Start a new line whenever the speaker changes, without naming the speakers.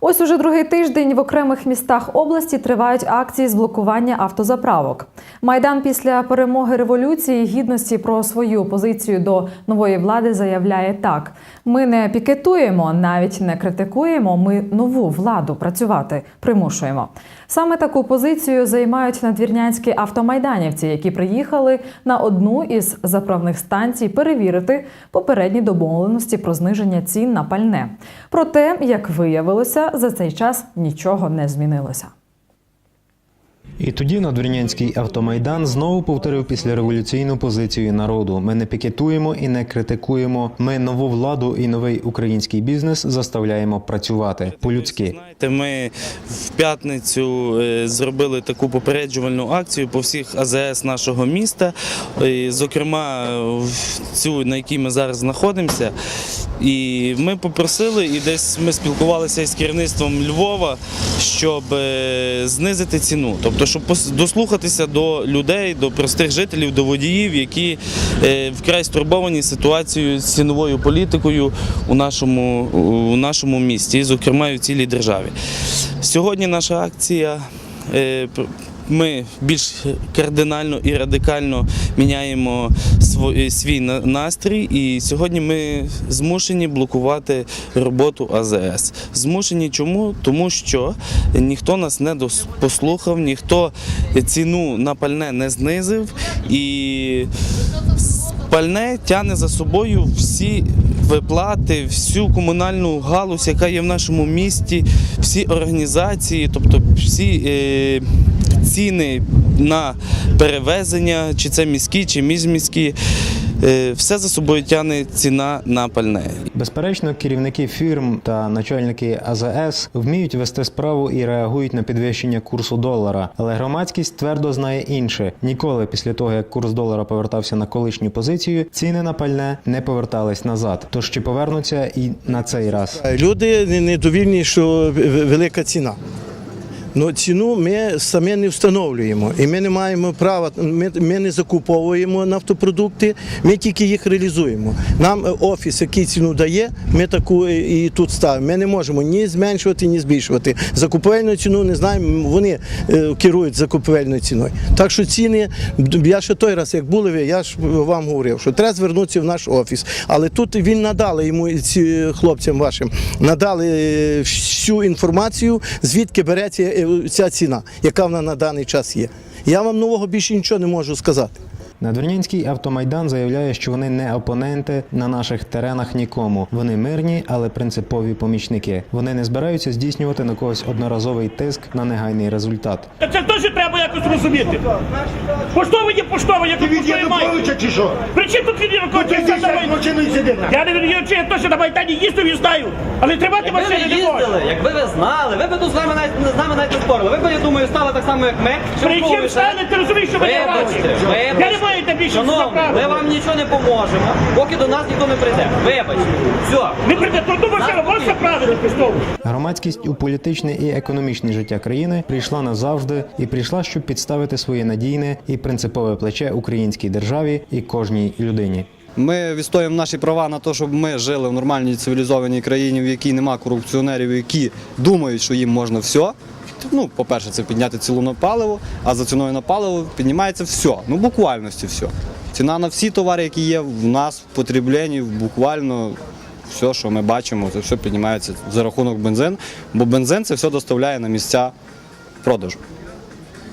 Ось уже другий тиждень в окремих містах області тривають акції з блокування автозаправок. Майдан після перемоги революції гідності про свою позицію до нової влади заявляє так: ми не пікетуємо, навіть не критикуємо. Ми нову владу працювати примушуємо. Саме таку позицію займають надвірнянські автомайданівці, які приїхали на одну із заправних станцій перевірити попередні домовленості про зниження цін на пальне. Проте, як виявилося, за цей час нічого не змінилося.
І тоді надвірнянський автомайдан знову повторив післяреволюційну позицію народу. Ми не пікетуємо і не критикуємо. Ми нову владу і новий український бізнес заставляємо працювати по-людськи.
Ми в п'ятницю е, зробили таку попереджувальну акцію по всіх АЗС нашого міста, зокрема цю, на якій ми зараз знаходимося. І ми попросили, і десь ми спілкувалися із керівництвом Львова, щоб е, знизити ціну, тобто, щоб пос- дослухатися до людей, до простих жителів, до водіїв, які е, вкрай стурбовані ситуацією з ціновою політикою у нашому, у нашому місті, зокрема і в цілій державі. Сьогодні наша акція. Е, Ми більш кардинально і радикально міняємо сво- свій на- настрій, і сьогодні ми змушені блокувати роботу АЗС. Змушені чому? Тому що ніхто нас не послухав, ніхто ціну на пальне не знизив і пальне тягне за собою всі виплати, всю комунальну галузь, яка є в нашому місті, всі організації, тобто всі е, ціни на перевезення, чи це міські, чи міжміські. е, Все за собою тягне ціна на пальне.
Безперечно, керівники фірм та начальники АЗС вміють вести справу і реагують на підвищення курсу долара. Але громадськість твердо знає інше: ніколи після того, як курс долара повертався на колишню позицію, ціни на пальне не повертались назад. Тож чи повернуться і на цей раз?
Люди недовільні, що велика ціна. Ну, ціну ми самі не встановлюємо і ми не маємо права, ми, ми не закуповуємо нафтопродукти, ми тільки їх реалізуємо. Нам е, офіс, який ціну дає, ми таку і і тут ставимо. Ми не можемо ні зменшувати, ні збільшувати. Закупівельну ціну не знаємо, вони е, керують закупівельною ціною. Так що ціни, я ще той раз, як були ви, я ж вам говорив, що треба звернутися в наш офіс. Але тут він надали йому ці хлопцям вашим, надали е, всю інформацію, звідки береться е, ця ціна, яка вона на даний час є. Я вам нового більше нічого не можу сказати.
Надвірнянський автомайдан заявляє, що вони не опоненти на наших теренах нікому. Вони мирні, але принципові помічники. Вони не збираються здійснювати на когось одноразовий тиск на негайний результат.
Та це теж треба якось розуміти. Поштове є поштове, як
Від
поштове
чи що?
При чим тут він
Ти
Януковича?
злочинний сидиш.
Я не вірю, чи я теж на Майдані їздив і знаю. Але тримати
Якби
машини
ви
не можна.
їздили, якби ви знали, ви б тут з нами навіть з нами навіть не спорили. Ви б, я думаю, стали так само, як ми.
Чим стали, ти розумієш, що мене
Вибачте,
бачить? Я не там більше
Шановні,
заправити.
ми вам нічого не поможемо, поки до нас ніхто не прийде. Вибачте. Все.
Не прийде, то ту машину можна правити поштову?
Громадськість у політичне і економічне життя країни прийшла назавжди і прийшла, щоб підставити своє надійне і принципове плече українській державі і кожній людині.
Ми відстоюємо наші права на те, щоб ми жили в нормальній цивілізованій країні, в якій нема корупціонерів, які думають, що їм можна все. Ну, по-перше, це підняти ціну на паливо, а за ціною на паливо піднімається все. Ну, буквальності все. Ціна на всі товари, які є в нас в потребленні, буквально все, що ми бачимо, це все піднімається за рахунок бензин, бо бензин це все доставляє на місця продажу.